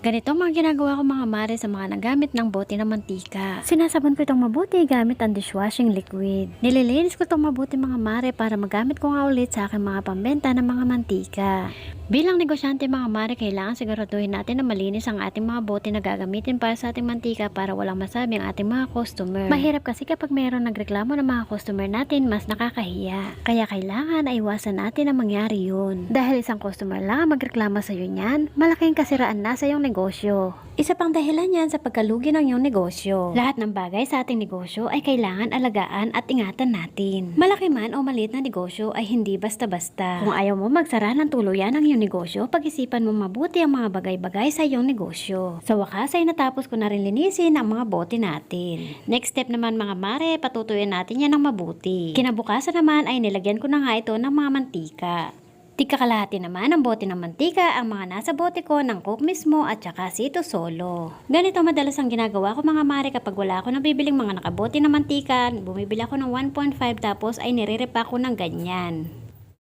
Ganito mga ginagawa ko mga mare sa mga nagamit ng bote ng mantika. Sinasabon ko itong mabuti gamit ang dishwashing liquid. Nililinis ko itong mabuti mga mare para magamit ko nga ulit sa aking mga pambenta ng mga mantika. Bilang negosyante mga mare, kailangan siguraduhin natin na malinis ang ating mga bote na gagamitin para sa ating mantika para walang masabi ang ating mga customer. Mahirap kasi kapag mayroon nagreklamo ng mga customer natin, mas nakakahiya. Kaya kailangan ay iwasan natin na mangyari yun. Dahil isang customer lang ang magreklamo sa iyo niyan, malaking kasiraan na sa iyong negosyo. Isa pang dahilan yan sa pagkalugi ng iyong negosyo. Lahat ng bagay sa ating negosyo ay kailangan alagaan at ingatan natin. Malaki man o maliit na negosyo ay hindi basta-basta. Kung ayaw mo magsara ng tuluyan ang iyong negosyo, pag-isipan mo mabuti ang mga bagay-bagay sa iyong negosyo. Sa wakas ay natapos ko na rin linisin ang mga bote natin. Next step naman mga mare, patutuyan natin yan ng mabuti. Kinabukasan naman ay nilagyan ko na nga ito ng mga mantika. Tika kalahati naman ang bote ng mantika ang mga nasa bote ko ng coke mismo at saka sito solo. Ganito madalas ang ginagawa ko mga mare kapag wala ako nabibiling mga nakabote ng mantika, bumibili ako ng 1.5 tapos ay nire-repa ko ng ganyan.